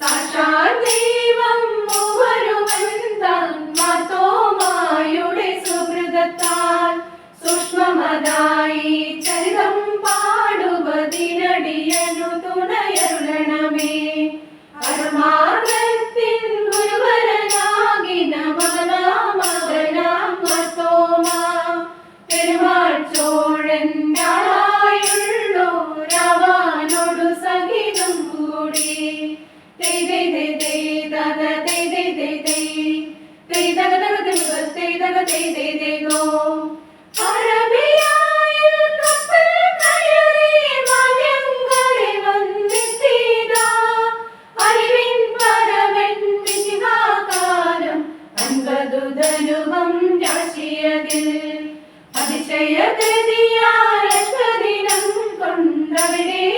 സാക്ഷാൽ ദൈവം മൂവരുവൻ തന്മത്തോമായുടെ സുഹൃതത്താൽ സൂക്ഷ്മമതായി അനുപം രാശിയതിൽ. ദിനം കൊണ്ടവിടെ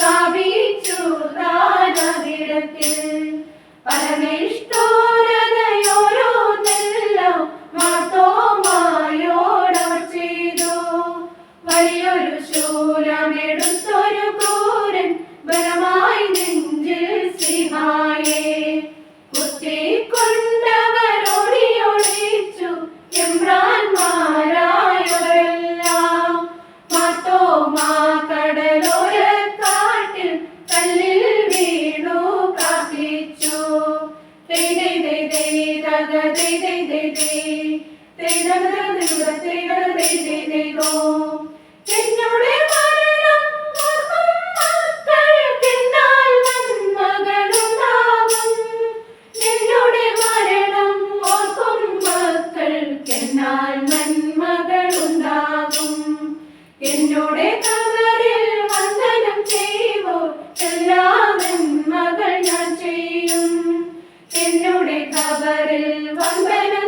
സ്ഥാപിച്ചു താരവിടത്തിൽ പരമേഷ്ടോരതയോരോതെല്ലോ ബലമായി നെഞ്ചിൽ സിഹാ എന്നോടെ Wenn man